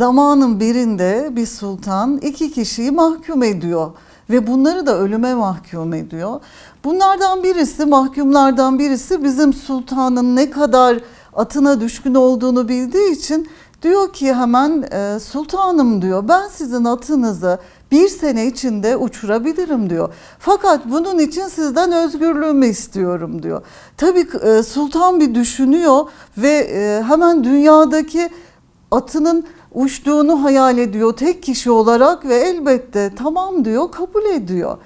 zamanın birinde bir sultan iki kişiyi mahkum ediyor ve bunları da ölüme mahkum ediyor. Bunlardan birisi, mahkumlardan birisi bizim sultanın ne kadar atına düşkün olduğunu bildiği için diyor ki hemen e, sultanım diyor ben sizin atınızı bir sene içinde uçurabilirim diyor. Fakat bunun için sizden özgürlüğümü istiyorum diyor. Tabii e, sultan bir düşünüyor ve e, hemen dünyadaki atının uçtuğunu hayal ediyor tek kişi olarak ve elbette tamam diyor kabul ediyor.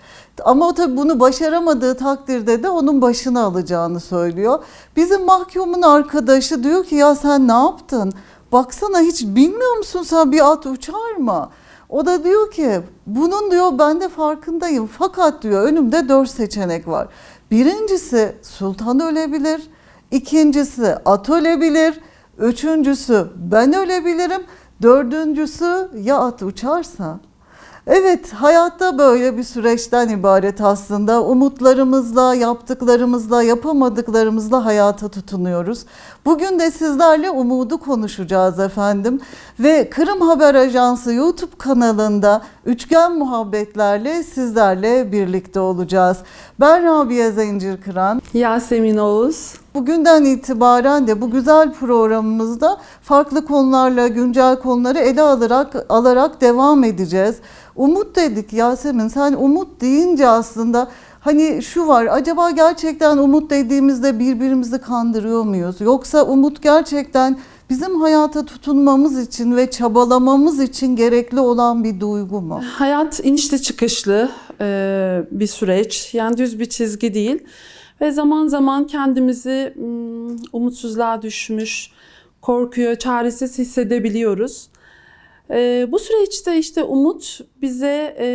Ama tabii bunu başaramadığı takdirde de onun başını alacağını söylüyor. Bizim mahkumun arkadaşı diyor ki ya sen ne yaptın? Baksana hiç bilmiyor musun sen bir at uçar mı? O da diyor ki bunun diyor ben de farkındayım fakat diyor önümde dört seçenek var. Birincisi sultan ölebilir, ikincisi at ölebilir, üçüncüsü ben ölebilirim, dördüncüsü ya at uçarsa. Evet hayatta böyle bir süreçten ibaret aslında. Umutlarımızla, yaptıklarımızla, yapamadıklarımızla hayata tutunuyoruz. Bugün de sizlerle umudu konuşacağız efendim. Ve Kırım Haber Ajansı YouTube kanalında Üçgen Muhabbetlerle sizlerle birlikte olacağız. Ben Rabia Zincir Kıran. Yasemin Oğuz. Bugünden itibaren de bu güzel programımızda farklı konularla güncel konuları ele alarak alarak devam edeceğiz. Umut dedik Yasemin. Sen umut deyince aslında hani şu var. Acaba gerçekten umut dediğimizde birbirimizi kandırıyor muyuz? Yoksa umut gerçekten bizim hayata tutunmamız için ve çabalamamız için gerekli olan bir duygu mu? Hayat inişli çıkışlı bir süreç. Yani düz bir çizgi değil. Ve zaman zaman kendimizi mm, umutsuzluğa düşmüş, korkuyor, çaresiz hissedebiliyoruz. E, bu süreçte işte umut bize e,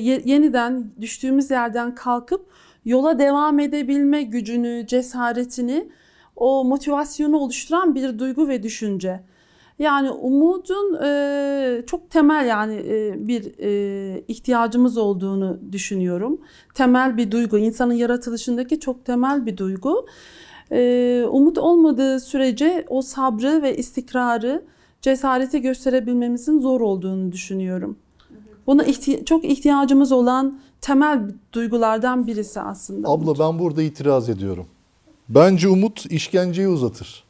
ye- yeniden düştüğümüz yerden kalkıp yola devam edebilme gücünü, cesaretini, o motivasyonu oluşturan bir duygu ve düşünce. Yani umudun e, çok temel yani e, bir e, ihtiyacımız olduğunu düşünüyorum. Temel bir duygu, insanın yaratılışındaki çok temel bir duygu. E, umut olmadığı sürece o sabrı ve istikrarı, cesareti gösterebilmemizin zor olduğunu düşünüyorum. Buna ihti- çok ihtiyacımız olan temel duygulardan birisi aslında. Abla ben burada itiraz ediyorum. Bence umut işkenceyi uzatır.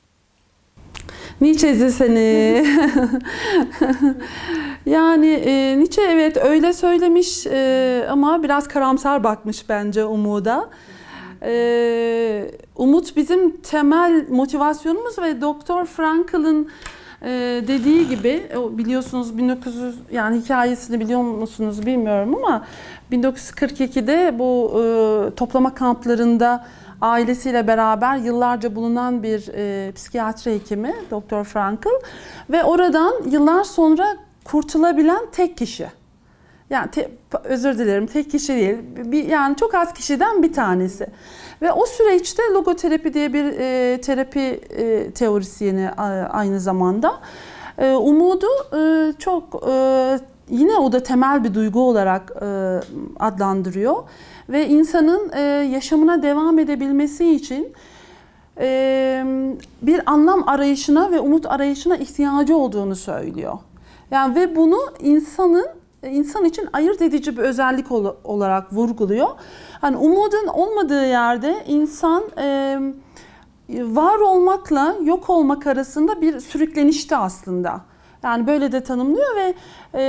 Nietzsche'ci seni. yani e, Nietzsche evet öyle söylemiş e, ama biraz karamsar bakmış bence umuda. E, umut bizim temel motivasyonumuz ve Doktor Frankl'ın e, dediği gibi biliyorsunuz 1900 yani hikayesini biliyor musunuz bilmiyorum ama 1942'de bu e, toplama kamplarında ailesiyle beraber yıllarca bulunan bir e, psikiyatri hekimi Doktor Frankl ve oradan yıllar sonra kurtulabilen tek kişi. Yani te- özür dilerim tek kişi değil. Bir, yani çok az kişiden bir tanesi. Ve o süreçte logoterapi diye bir e, terapi e, teorisyeni aynı zamanda e, umudu e, çok e, yine o da temel bir duygu olarak e, adlandırıyor ve insanın e, yaşamına devam edebilmesi için e, bir anlam arayışına ve umut arayışına ihtiyacı olduğunu söylüyor. Yani ve bunu insanın insan için ayırt edici bir özellik ol- olarak vurguluyor. Hani umudun olmadığı yerde insan e, var olmakla yok olmak arasında bir sürüklenişte aslında. Yani böyle de tanımlıyor ve e,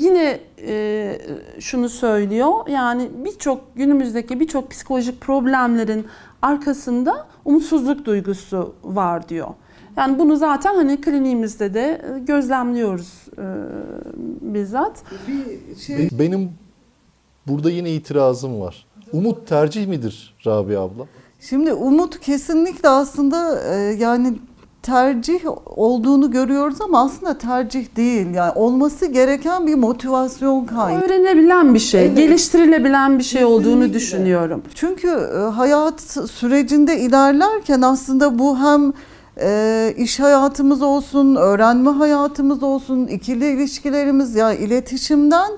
yine e, şunu söylüyor. Yani birçok günümüzdeki birçok psikolojik problemlerin arkasında umutsuzluk duygusu var diyor. Yani bunu zaten hani kliniğimizde de e, gözlemliyoruz e, bizzat. Bir şey Benim burada yine itirazım var. Umut tercih midir Rabia abla? Şimdi umut kesinlikle aslında e, yani tercih olduğunu görüyoruz ama aslında tercih değil. Yani olması gereken bir motivasyon kaynağı. Öğrenebilen bir şey, Evet. geliştirilebilen bir şey olduğunu Kesinlikle. düşünüyorum. Çünkü e, hayat sürecinde ilerlerken aslında bu hem e, iş hayatımız olsun, öğrenme hayatımız olsun, ikili ilişkilerimiz ya iletişimden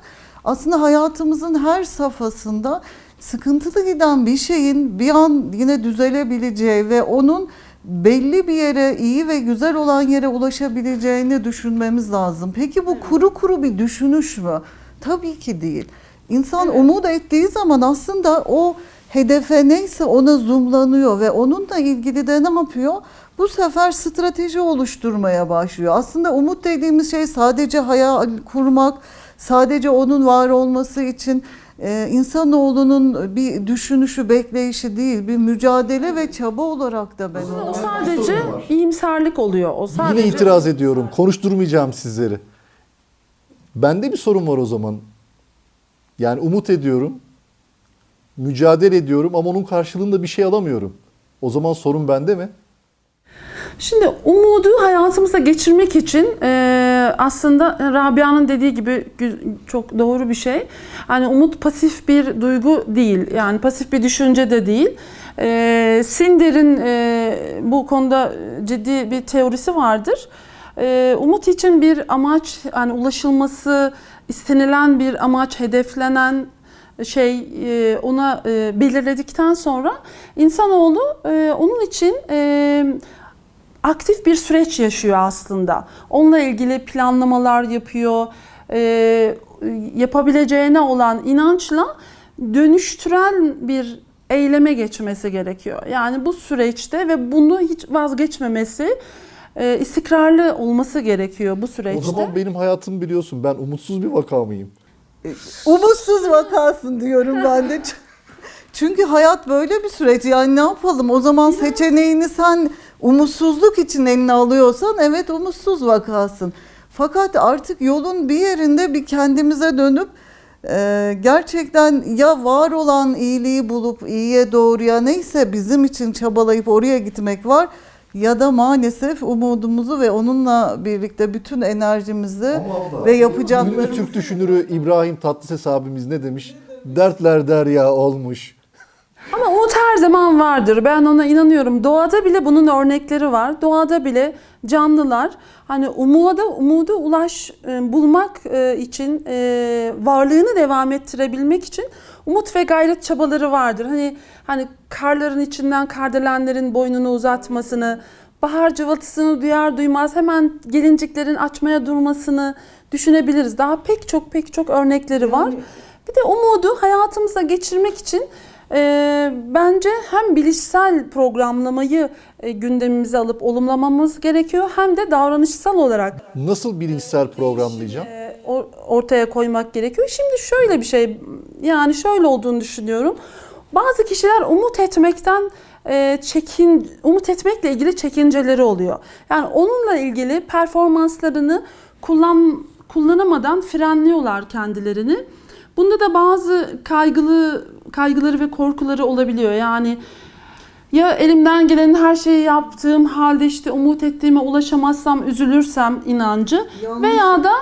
aslında hayatımızın her safhasında sıkıntılı giden bir şeyin bir an yine düzelebileceği ve onun belli bir yere iyi ve güzel olan yere ulaşabileceğini düşünmemiz lazım. Peki bu kuru kuru bir düşünüş mü? Tabii ki değil. İnsan Evet. umut ettiği zaman aslında o hedefe neyse ona zoomlanıyor ve onunla ilgili de ne yapıyor? Bu sefer strateji oluşturmaya başlıyor. Aslında umut dediğimiz şey sadece hayal kurmak, sadece onun var olması için e, insanoğlunun bir düşünüşü, bekleyişi değil, bir mücadele ve çaba olarak da ben O sadece iyimserlik oluyor. O sadece Yine itiraz ediyorum. Konuşturmayacağım sizleri. Bende bir sorun var o zaman. Yani umut ediyorum. Mücadele ediyorum ama onun karşılığında bir şey alamıyorum. O zaman sorun bende mi? Şimdi umudu hayatımıza geçirmek için e, aslında Rabia'nın dediği gibi çok doğru bir şey. Yani umut pasif bir duygu değil. Yani pasif bir düşünce de değil. E, Sinder'in e, bu konuda ciddi bir teorisi vardır. E, umut için bir amaç, yani ulaşılması istenilen bir amaç, hedeflenen şey e, ona e, belirledikten sonra insanoğlu e, onun için aktif bir süreç yaşıyor aslında. Onunla ilgili planlamalar yapıyor. Ee, yapabileceğine olan inançla dönüştüren bir eyleme geçmesi gerekiyor. Yani bu süreçte ve bunu hiç vazgeçmemesi, e, istikrarlı olması gerekiyor bu süreçte. O zaman benim hayatımı biliyorsun. Ben umutsuz bir vaka mıyım? Umutsuz vakasın diyorum ben de. Çünkü hayat böyle bir süreç. Yani ne yapalım? O zaman seçeneğini sen umutsuzluk için eline alıyorsan evet umutsuz vakasın. Fakat artık yolun bir yerinde bir kendimize dönüp e, gerçekten ya var olan iyiliği bulup iyiye doğruya neyse bizim için çabalayıp oraya gitmek var ya da maalesef umudumuzu ve onunla birlikte bütün enerjimizi ve Ünlü yapacaklarımızı Türk düşünürü İbrahim Tatlıses abimiz ne demiş? Dertler derya olmuş. Ama umut her zaman vardır. Ben ona inanıyorum. Doğada bile bunun örnekleri var. Doğada bile canlılar hani umuda umudu ulaş e, bulmak e, için e, varlığını devam ettirebilmek için umut ve gayret çabaları vardır. Hani hani karların içinden kardelenlerin boynunu uzatmasını, bahar cıvıltısını duyar duymaz hemen gelinciklerin açmaya durmasını düşünebiliriz. Daha pek çok pek çok örnekleri var. Bir de umudu hayatımıza geçirmek için e, bence hem bilişsel programlamayı e, gündemimize alıp olumlamamız gerekiyor hem de davranışsal olarak Nasıl bilinçsel programlayacağım? e, or- ortaya koymak gerekiyor. Şimdi şöyle bir şey yani şöyle olduğunu düşünüyorum. Bazı kişiler umut etmekten e, çekin umut etmekle ilgili çekinceleri oluyor. Yani onunla ilgili performanslarını kullan kullanamadan frenliyorlar kendilerini. Bunda da bazı kaygılı kaygıları ve korkuları olabiliyor. Yani ya elimden gelen her şeyi yaptığım halde işte umut ettiğime ulaşamazsam üzülürsem inancı Yanlış. veya da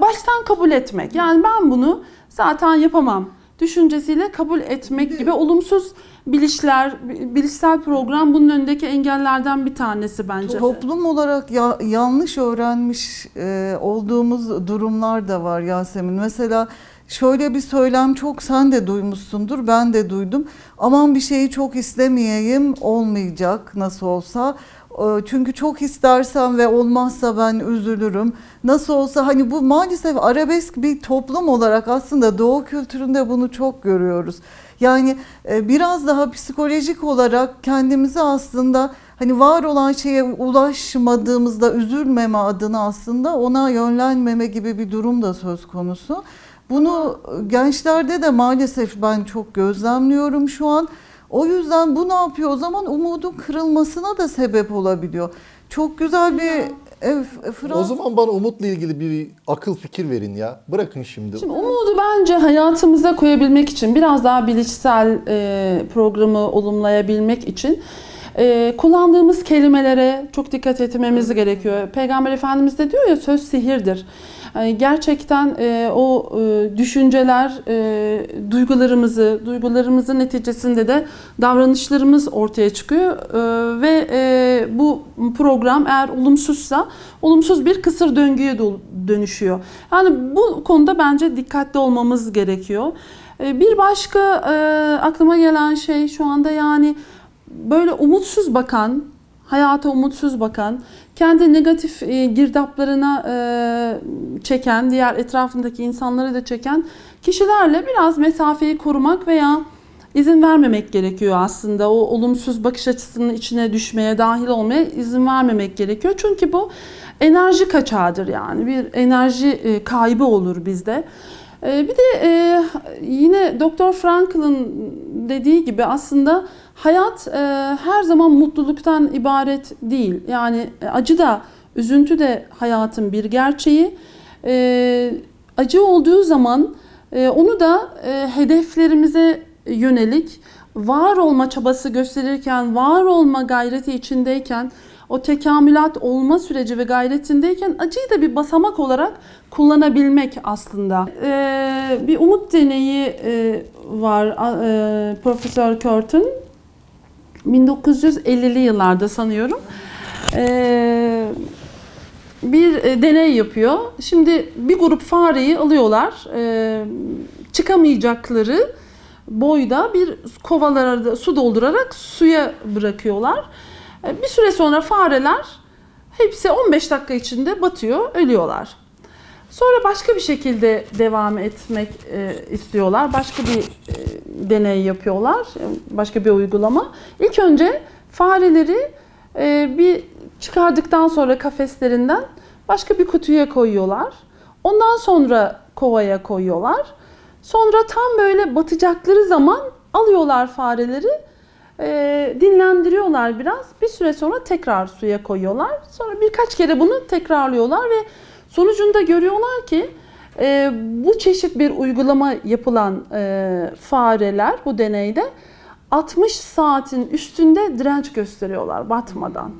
baştan kabul etmek. Yani ben bunu zaten yapamam düşüncesiyle kabul etmek gibi olumsuz bilişler, bi- bilişsel program bunun önündeki engellerden bir tanesi bence. Toplum olarak ya, yanlış öğrenmiş e, olduğumuz durumlar da var Yasemin. Mesela şöyle bir söylem çok sen de duymuşsundur, ben de duydum. Aman bir şeyi çok istemeyeyim, olmayacak nasıl olsa. E, Çünkü çok istersem ve olmazsa ben üzülürüm. Nasıl olsa hani bu maalesef arabesk bir toplum olarak aslında Doğu kültüründe bunu çok görüyoruz. Yani e, biraz daha psikolojik olarak kendimizi aslında hani var olan şeye ulaşmadığımızda üzülmeme adına aslında ona yönlenmeme gibi bir durum da söz konusu. Bunu gençlerde de maalesef ben çok gözlemliyorum şu an. O yüzden bu ne yapıyor? O zaman umudun kırılmasına da sebep olabiliyor. Çok güzel bir ev, Fransız O zaman bana umutla ilgili bir akıl fikir verin ya. Bırakın şimdi. Şimdi umudu bence hayatımıza koyabilmek için biraz daha bilişsel e, programı olumlayabilmek için e, kullandığımız kelimelere çok dikkat etmemiz gerekiyor. Peygamber Efendimiz de diyor ya söz sihirdir. Yani gerçekten e, o e, düşünceler e, duygularımızı, duygularımızın neticesinde de davranışlarımız ortaya çıkıyor E, ve e, bu program eğer olumsuzsa olumsuz bir kısır döngüye dönüşüyor. Yani bu konuda bence dikkatli olmamız gerekiyor. E, bir başka e, aklıma gelen şey şu anda yani böyle umutsuz bakan hayata umutsuz bakan, kendi negatif e, girdaplarına e, çeken, diğer etrafındaki insanları da çeken kişilerle biraz mesafeyi korumak veya izin vermemek gerekiyor aslında. O olumsuz bakış açısının içine düşmeye, dahil olmaya izin vermemek gerekiyor. Çünkü bu enerji kaçağıdır yani. Bir enerji e, kaybı olur bizde. E, Bir de e, yine Doktor Frankl'ın dediği gibi aslında hayat her zaman mutluluktan ibaret değil. Yani acı da, üzüntü de hayatın bir gerçeği. Acı olduğu zaman onu da hedeflerimize yönelik var olma çabası gösterirken, var olma gayreti içindeyken, o tekamülat olma süreci ve gayretindeyken acıyı da bir basamak olarak kullanabilmek aslında. Ee, bir umut deneyi e, var e, Profesör Curtin. 1950'li yıllarda sanıyorum. Ee, bir e, deney yapıyor. Şimdi bir grup fareyi alıyorlar. Ee, çıkamayacakları boyda bir kovalara su doldurarak suya bırakıyorlar. Ee, Bir süre sonra fareler hepsi 15 dakika içinde batıyor, ölüyorlar. Sonra başka bir şekilde devam etmek e, istiyorlar. Başka bir e, deney yapıyorlar. e, Başka bir uygulama. İlk önce fareleri e, bir çıkardıktan sonra kafeslerinden başka bir kutuya koyuyorlar. Ondan sonra kovaya koyuyorlar. Sonra tam böyle batacakları zaman alıyorlar fareleri, e, dinlendiriyorlar biraz. Bir süre sonra tekrar suya koyuyorlar. Sonra birkaç kere bunu tekrarlıyorlar ve sonucunda görüyorlar ki e, bu çeşit bir uygulama yapılan e, fareler bu deneyde 60 saatin üstünde direnç gösteriyorlar batmadan.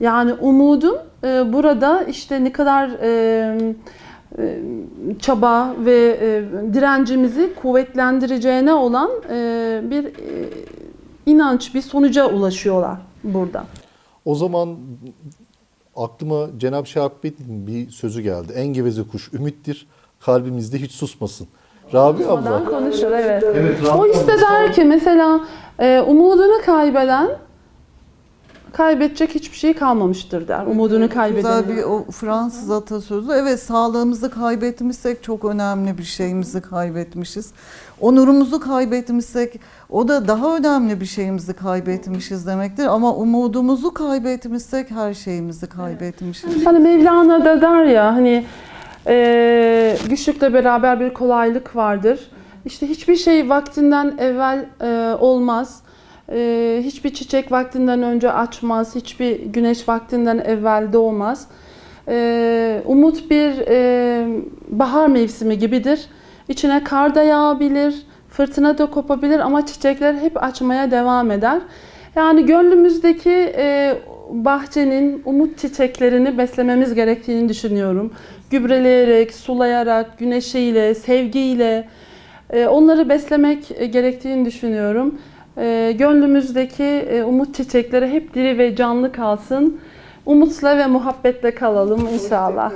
Yani umudum e, burada işte ne kadar e, çaba ve e, direncimizi kuvvetlendireceğine olan e, bir e, inanç, bir sonuca ulaşıyorlar burada. O zaman aklıma Cenab-ı Şahapet'in bir sözü geldi. En geveze kuş ümittir, kalbimizde hiç susmasın. Rabi abla. Ondan konuşur evet. Evet, Rabi O abla. hisseder ki mesela umudunu kaybeden kaybedecek hiçbir şey kalmamıştır der. Umudunu kaybeden. Güzel bir o Fransız atasözü. Evet sağlığımızı kaybetmişsek çok önemli bir şeyimizi kaybetmişiz. Onurumuzu kaybetmişsek o da daha önemli bir şeyimizi kaybetmişiz demektir. Ama umudumuzu kaybetmişsek her şeyimizi kaybetmişiz. Hani Mevlana da der ya hani e, güçlükle beraber bir kolaylık vardır. İşte hiçbir şey vaktinden evvel e, olmaz. E, hiçbir çiçek vaktinden önce açmaz. Hiçbir güneş vaktinden evvel doğmaz. E, umut bir e, bahar mevsimi gibidir. İçine kar da yağabilir, fırtına da kopabilir ama çiçekler hep açmaya devam eder. Yani gönlümüzdeki e, bahçenin umut çiçeklerini beslememiz gerektiğini düşünüyorum. Gübreleyerek, sulayarak, güneşiyle, sevgiyle e, onları beslemek e, gerektiğini düşünüyorum. E, gönlümüzdeki e, umut çiçekleri hep diri ve canlı kalsın. Umutla ve muhabbetle kalalım inşallah.